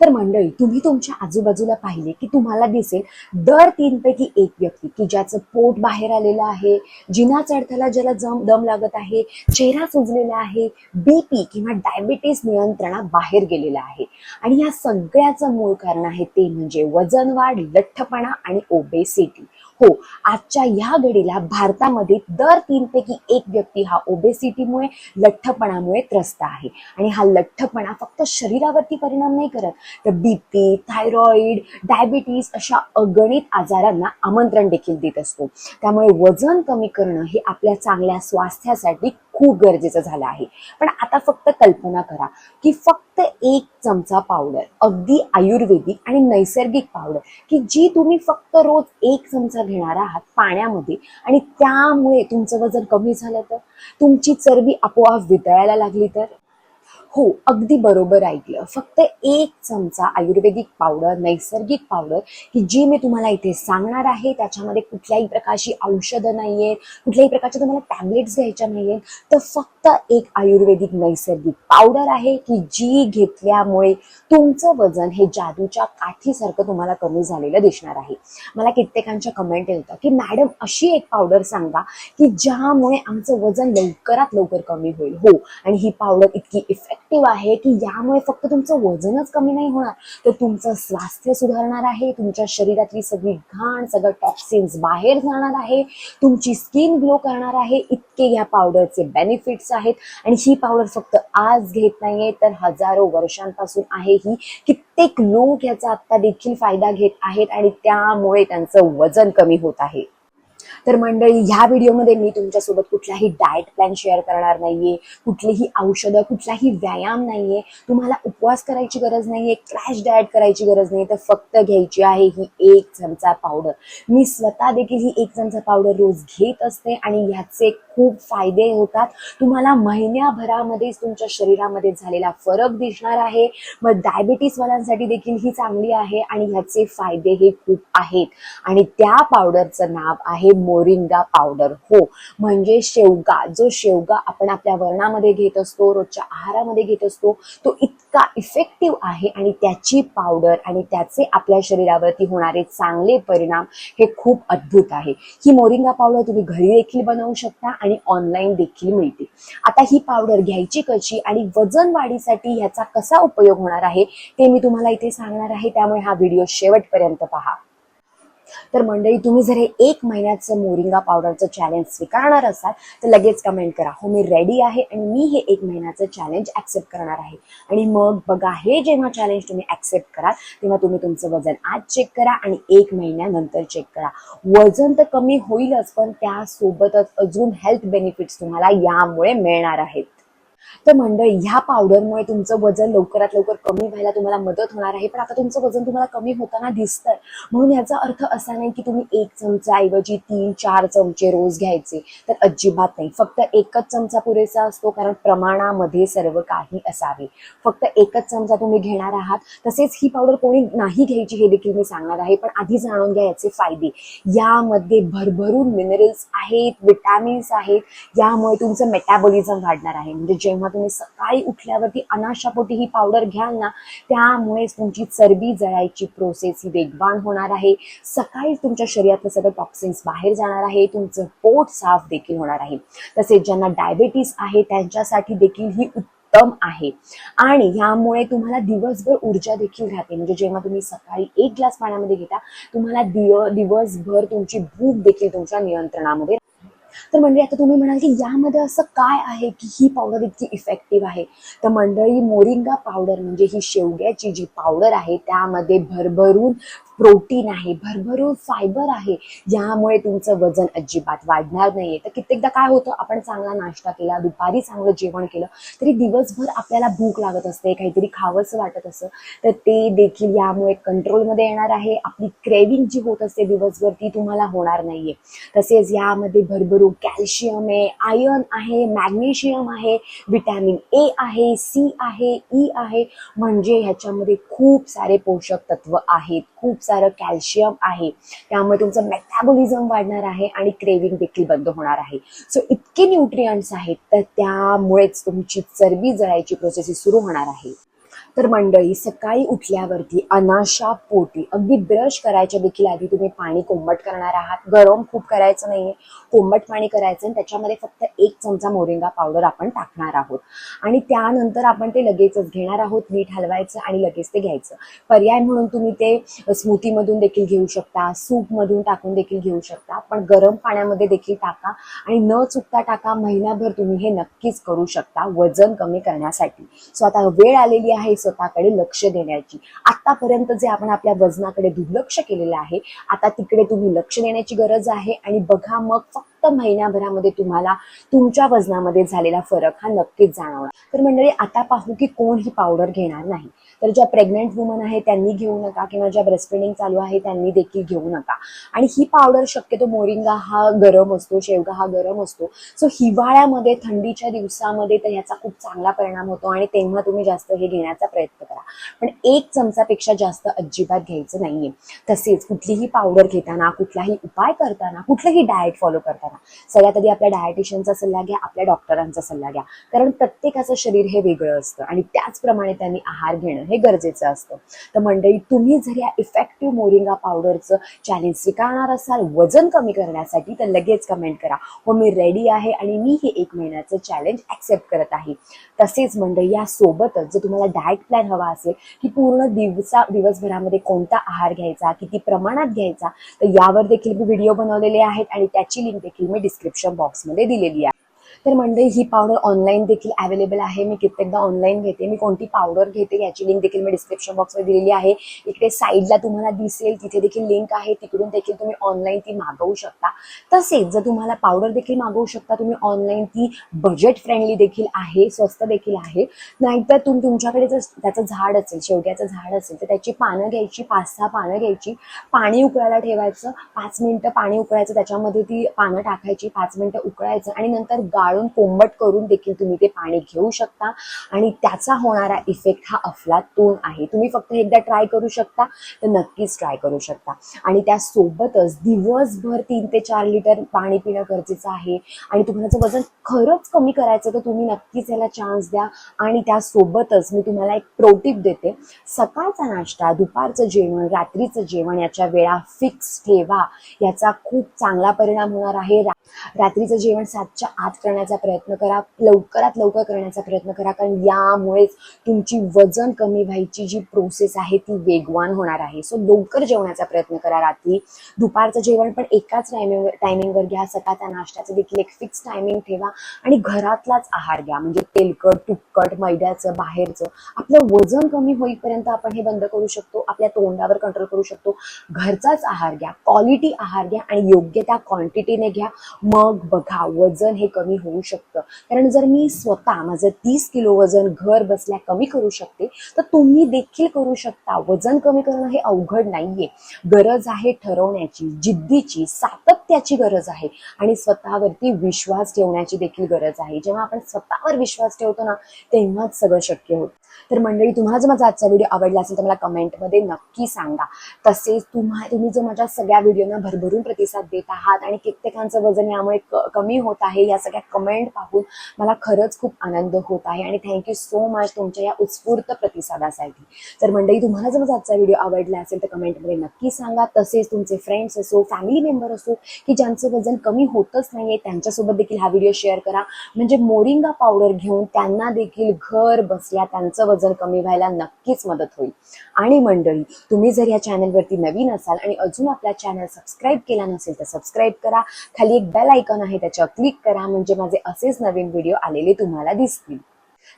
तर मंडळी तुम्ही तुमच्या आजूबाजूला पाहिले की तुम्हाला दिसेल दर तीनपैकी एक व्यक्ती की ज्याचं पोट बाहेर आलेलं आहे जिना चढताला ज्याला जम दम लागत आहे चेहरा सुजलेला आहे बीपी किंवा डायबिटीस नियंत्रणा बाहेर गेलेला आहे. आणि या सगळ्याचं मूळ कारण आहे ते म्हणजे वजन वाढ लठ्ठपणा आणि ओबेसिटी हो आजच्या ह्या घडीला भारतामध्ये दर तीनपैकी एक व्यक्ती हा ओबेसिटीमुळे लठ्ठपणामुळे त्रस्त आहे. आणि हा लठ्ठपणा फक्त शरीरावरती परिणाम नाही करत तर बीपी थायरॉइड डायबिटीस अशा अगणित आजारांना आमंत्रण देखील देत असतो. त्यामुळे वजन कमी करणं हे आपल्या चांगल्या स्वास्थ्यासाठी खूप गरजेचं झालं आहे. पण आता फक्त कल्पना करा की फक्त एक चमचा पावडर अगदी आयुर्वेदिक आणि नैसर्गिक पावडर की जी तुम्ही फक्त रोज एक चमचा घेणार आहात पाण्यामध्ये आणि त्यामुळे तुमचं वजन कमी झालं तर? तुमची चरबी आपोआप वितळायला लागली तर? हो अगदी बरोबर ऐकलं. फक्त एक चमचा आयुर्वेदिक पावडर नैसर्गिक पावडर की जी मी तुम्हाला इथे सांगणार आहे त्याच्यामध्ये कुठल्याही प्रकारची औषधं नाही आहेत कुठल्याही प्रकारच्या तुम्हाला टॅबलेट्स घ्यायच्या नाही आहेत तर फक्त एक आयुर्वेदिक नैसर्गिक पावडर आहे की जी घेतल्यामुळे तुमचं वजन हे जादूच्या काठीसारखं तुम्हाला कमी झालेलं दिसणार आहे. मला कित्येकांच्या कमेंट येतं की मॅडम अशी एक पावडर सांगा की ज्यामुळे आमचं वजन लवकरात लवकर कमी होईल. हो आणि ही पावडर इतकी इफेक्ट ऍक्टिव्ह आहे की यामुळे फक्त तुमचं वजनच कमी नाही होणार तर तुमचं स्वास्थ्य सुधारणार आहे तुमच्या शरीरातली सगळी घाण सगळं टॉक्सिन्स बाहेर जाणार आहे तुमची स्किन ग्लो करणार आहे इतके ह्या पावडरचे बेनिफिट्स आहेत. आणि ही पावडर फक्त आज घेत नाहीये तर हजारो वर्षांपासून आहे ही. कित्येक लोक ह्याचा आता देखील फायदा घेत आहेत आणि त्यामुळे त्यांचं वजन कमी होत आहे. तर मंडळी ह्या व्हिडिओमध्ये मी तुमच्यासोबत कुठलाही डाएट प्लॅन शेअर करणार नाहीये कुठलीही औषधं कुठलाही व्यायाम नाहीये तुम्हाला उपवास करायची गरज नाहीये क्रॅश डाएट करायची गरज नाही तर फक्त घ्यायची आहे ही एक चमचा पावडर मी स्वतः देखील ही एक चमचा पावडर रोज घेत असते आणि ह्याचे खूप फायदे होतात. तुम्हाला महिन्याभरामध्येच तुमच्या शरीरामध्ये झालेला फरक दिसणार आहे. मग डायबिटीसवाल्यांसाठी देखील ही चांगली आहे आणि ह्याचे फायदे हे खूप आहेत. आणि त्या पावडरचं नाव आहे मोरिंगा पावडर हो म्हणजे शेवगा. जो शेवगा आपण आपल्या वर्णामध्ये घेत असतो रोजच्या आहारामध्ये घेत असतो तो इतका इफेक्टिव्ह आहे आणि त्याची पावडर आणि त्याचे आपल्या शरीरावरती होणारे चांगले परिणाम हे खूप अद्भुत आहे. ही मोरिंगा पावडर तुम्ही घरी देखील बनवू शकता आणि ऑनलाईन देखील मिळते. आता ही पावडर घ्यायची कशी आणि वजन वाढीसाठी ह्याचा कसा उपयोग होणार आहे ते मी तुम्हाला इथे सांगणार आहे. त्यामुळे हा व्हिडिओ शेवटपर्यंत पहा. तर मंडळी तुम्ही जर हे एक महिन्याचं मोरिंगा पावडरचं चॅलेंज स्वीकारणार असाल तर लगेच कमेंट करा. हो मी रेडी आहे आणि मी हे एक महिन्याचं चॅलेंज ऍक्सेप्ट करणार आहे. आणि मग बघा हे जेव्हा चॅलेंज तुम्ही ऍक्सेप्ट कराल तेव्हा तुम्ही तुमचं वजन आज चेक करा आणि एक महिन्यानंतर चेक करा. वजन तर कमी होईलच पण त्यासोबतच अजून हेल्थ बेनिफिट्स तुम्हाला यामुळे मिळणार आहेत. तर मंडळी ह्या पावडरमुळे तुमचं वजन लवकरात लवकर कमी व्हायला तुम्हाला मदत होणार आहे. पण आता तुमचं वजन तुम्हाला कमी होताना दिसतंय. म्हणून याचा अर्थ असा नाही की तुम्ही एक चमचाऐवजी तीन चार चमचे रोज घ्यायचे. तर अजिबात नाही. फक्त एकच चमचा पुरेसा असतो कारण प्रमाणामध्ये सर्व काही असावे. फक्त एकच चमचा तुम्ही घेणार आहात. तसेच ही पावडर कोणी नाही घ्यायची हे देखील मी सांगणार आहे. पण आधी जाणून घ्या याचे फायदे. यामध्ये भरभरून मिनरल्स आहेत विटॅमिन्स आहेत. यामुळे तुमचं मेटाबॉलिझम वाढणार आहे. म्हणजे जेव्हा तुम्ही सकाळी उठल्यावरती अनाशापोटी ही पावडर घ्याल ना त्यामुळेच तुमची चरबी जळायची प्रोसेस ही वेगवान होणार आहे. सकाळी तुमच्या शरीरातलं सगळं टॉक्सिन्स बाहेर जाणार आहे तुमचं पोट साफ देखील होणार आहे. तसेच ज्यांना डायबेटीस आहे त्यांच्यासाठी देखील ही उत्तम आहे. आणि ह्यामुळे तुम्हाला दिवसभर ऊर्जा देखील राहते. म्हणजे जेव्हा तुम्ही सकाळी एक ग्लास पाण्यामध्ये घेता तुम्हाला दिव दिवसभर तुमची भूक देखील तुमच्या नियंत्रणामध्ये तर मंडळी आता तुम्ही म्हणाल की यामध्ये असं काय आहे की ही पावडर इतकी इफेक्टिव्ह आहे? तर मंडळी मोरिंगा पावडर म्हणजे ही शेवग्याची जी पावडर आहे त्यामध्ये भरभरून प्रोटीन आहे भरभरून फायबर आहे यामुळे तुमचं वजन अजिबात वाढणार नाहीये. तर कित्येकदा काय होतं आपण चांगला नाश्ता केला दुपारी चांगलं जेवण केलं तरी दिवसभर आपल्याला भूक लागत असते काहीतरी खावंसं वाटत असं. तर ते देखील यामुळे कंट्रोलमध्ये येणार आहे. आपली क्रेविंग जी होत असते दिवसभर ती तुम्हाला होणार नाहीये. तसेच यामध्ये भरभरून कॅल्शियम आहे आयर्न आहे मॅग्नेशियम आहे विटॅमिन ए आहे सी आहे ई आहे. म्हणजे ह्याच्यामध्ये खूप सारे पोषक तत्व आहेत खूप सारं कॅल्शियम आहे. त्यामुळे तुमचं मेटाबॉलिझम वाढणार आहे आणि क्रेविंग देखील बंद होणार आहे. सो इतके न्यूट्रियंट्स आहेत तर त्यामुळेच तुमची चरबी जळायची प्रोसेस सुरू होणार आहे. तर मंडळी सकाळी उठल्यावरती अनाशा पोटी अगदी ब्रश करायच्या देखील आधी तुम्ही पाणी कोंबट करणार आहात. गरम खूप करायचं नाहीये. कोंबट पाणी करायचं आणि त्याच्यामध्ये फक्त एक चमचा मोरिंगा पावडर आपण टाकणार आहोत. आणि त्यानंतर आपण ते लगेचच घेणार आहोत मीठ हलवायचं आणि लगेच ते घ्यायचं. पर्याय म्हणून तुम्ही ते स्मूथीमधून देखील घेऊ शकता सूपमधून टाकून देखील घेऊ शकता. पण गरम पाण्यामध्ये देखील टाका आणि न चुकता टाका महिनाभर तुम्ही हे नक्कीच करू शकता वजन कमी करण्यासाठी. सो आता वेळ आलेली आहे स्वतःकडे लक्ष देण्याची. आतापर्यंत जे आपण आपल्या वजनाकडे दुर्लक्ष केलेलं आहे आता तिकडे तुम्ही लक्ष देण्याची गरज आहे आणि बघा मग फक्त महिन्याभरामध्ये तुम्हाला तुमच्या वजनामध्ये झालेला फरक हा नक्कीच जाणवणार. तर मंडळी आता पाहू की कोण ही पावडर घेणार नाही. तर ज्या प्रेग्नेंट वुमन आहे त्यांनी घेऊ नका किंवा ज्या ब्रेस्टफिडिंग चालू आहे त्यांनी देखील घेऊ नका. आणि ही पावडर शक्यतो मोरिंगा हा गरम असतो शेवगा हा गरम असतो. सो हिवाळ्यामध्ये थंडीच्या दिवसामध्ये तर ह्याचा खूप चांगला परिणाम होतो आणि तेव्हा तुम्ही जास्त हे घेण्याचा प्रयत्न करा. पण एक चमचापेक्षा जास्त अजिबात घ्यायचं नाहीये. तसेच कुठलीही पावडर घेताना कुठलाही उपाय करताना कुठलंही डाएट फॉलो करताना सगळ्यात आधी आपल्या डायटिशियनचा सल्ला घ्या आपल्या डॉक्टरांचा सल्ला घ्या. कारण प्रत्येकाचं शरीर हे वेगळं असतं आणि त्याचप्रमाणे त्यांनी आहार घेणं हे गरजेचं असतं. तर मंडळी तुम्ही जर या इफेक्टिव्ह मोरिंगा पावडरचं चॅलेंज स्वीकारणार असाल वजन कमी करण्यासाठी तर लगेच कमेंट करा. हो मी रेडी आहे आणि मी हे एक महिन्याचं चॅलेंज ऍक्सेप्ट करत आहे. तसेच मंडळी या सोबतच जर तुम्हाला डाएट प्लॅन हवा असेल की पूर्ण दिवसा दिवसभरामध्ये कोणता आहार घ्यायचा किती प्रमाणात घ्यायचा तर यावर देखील मी व्हिडिओ बनवलेले आहेत आणि त्याची लिंक देखील मी डिस्क्रिप्शन बॉक्समध्ये दिलेली आहे. तर मंडळी ही पावडर ऑनलाईन देखील अवेलेबल आहे. मी कित्येकदा ऑनलाईन घेते. मी कोणती पावडर घेते याची लिंक देखील मी डिस्क्रिप्शन बॉक्समध्ये दिलेली आहे. इकडे साईडला तुम्हाला दिसेल तिथे देखील लिंक आहे. तिकडून देखील तुम्ही ऑनलाईन ती मागवू शकता. तसेच जर तुम्हाला पावडर देखील मागवू शकता तुम्ही ऑनलाईन ती बजेट फ्रेंडली देखील आहे स्वस्त देखील आहे. नाहीतर तुम तुमच्याकडे जर त्याचं झाड असेल शेवग्याचं झाड असेल तर त्याची पानं घ्यायची पाच सहा पानं घ्यायची. पाणी उकळायला ठेवायचं. पाच मिनिटं पाणी उकळायचं त्याच्यामध्ये ती पानं टाकायची पाच मिनिटं उकळायचं आणि नंतर गाळून कोंबट करून देखील तुम्ही ते पाणी घेऊ शकता. आणि त्याचा होणारा इफेक्ट हा अफलातून आहे. तुम्ही फक्त एकदा ट्राय करू शकता तर नक्कीच ट्राय करू शकता. आणि त्यासोबतच दिवसभर तीन ते चार लिटर पाणी पिणं गरजेचं आहे. आणि तुम्हाला जर वजन खरंच कमी करायचं तर तुम्ही नक्कीच याला चान्स द्या. आणि त्यासोबतच मी तुम्हाला एक प्रोटिप देते. सकाळचा नाश्ता दुपारचं जेवण रात्रीचं जेवण याच्या वेळा फिक्स ठेवा. याचा खूप चांगला परिणाम होणार आहे. रात्रीचं जेवण सातच्या आत करण्याचा प्रयत्न करा लवकरात लवकर करण्याचा प्रयत्न करा कारण यामुळेच तुमची वजन कमी व्हायची जी प्रोसेस आहे ती वेगवान होणार आहे. सो लवकर जेवण्याचा प्रयत्न करा रात्री. दुपारचं जेवण पण एकाच टायमिंग टायमिंगवर घ्या. सकाळच्या नाश्त्याचं देखील एक फिक्स टायमिंग ठेवा आणि घरातलाच आहार घ्या. म्हणजे तेलकट तुपकट मैद्याचं बाहेरचं. आपलं वजन कमी होईपर्यंत आपण हे बंद करू शकतो आपल्या तोंडावर कंट्रोल करू शकतो. घरचाच आहार घ्या. क्वालिटी आहार घ्या आणि योग्य त्या क्वांटिटीने घ्या. मग बघा वजन हे कमी होऊ शकतं. कारण जर मी स्वतः माझं तीस किलो वजन घर बसल्या कमी करू शकते तर तुम्ही देखील करू शकता. वजन कमी करणं हे अवघड नाहीये. गरज आहे ठरवण्याची जिद्दीची सातत्याची गरज आहे. आणि स्वतःवरती विश्वास ठेवण्याची देखील गरज आहे. जेव्हा आपण स्वतःवर विश्वास ठेवतो ना तेव्हाच सगळं शक्य होतं. तर मंडळी तुम्हाला जर माझा आजचा व्हिडिओ आवडला असेल तर मला कमेंटमध्ये नक्की सांगा. तसेच तुम्हा तुम्ही जर माझ्या सगळ्या व्हिडिओना भरभरून प्रतिसाद देत आहात आणि कित्येकांचं वजन यामुळे कमी होत आहे या सगळ्या कमेंट पाहून मला खरंच खूप आनंद होत आहे आणि थँक्यू सो मच तुमच्या या उत्स्फूर्त प्रतिसादासाठी. तर मंडळी तुम्हाला जर माझा आजचा व्हिडिओ आवडला असेल तर कमेंटमध्ये नक्की सांगा. तसेच तुमचे फ्रेंड्स असो फॅमिली मेंबर असो की ज्यांचं वजन कमी होतच नाहीये त्यांच्यासोबत देखील हा व्हिडिओ शेअर करा. म्हणजे मोरिंगा पावडर घेऊन त्यांना देखील घर बसल्या त्यांचं वजन कमी व्हायला नक्कीच मदत होईल. आणि मंडळी तुम्ही जर या चॅनलवरती नवीन असाल आणि अजून आपला चॅनल सबस्क्राईब केला नसेल तर सबस्क्राईब करा. खाली एक बेल आयकॉन आहे त्याच्यावर क्लिक करा. म्हणजे माझे असेच नवीन व्हिडिओ आलेले तुम्हाला दिसतील.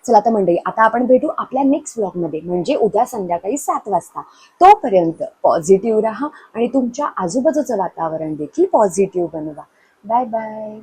चला तर मंडळी आता आपण भेटू आपल्या नेक्स्ट ब्लॉगमध्ये म्हणजे उद्या संध्याकाळी सात वाजता. तोपर्यंत पॉझिटिव्ह राहा आणि तुमच्या आजूबाजूचं वातावरण देखील पॉझिटिव्ह बनवा. Bye bye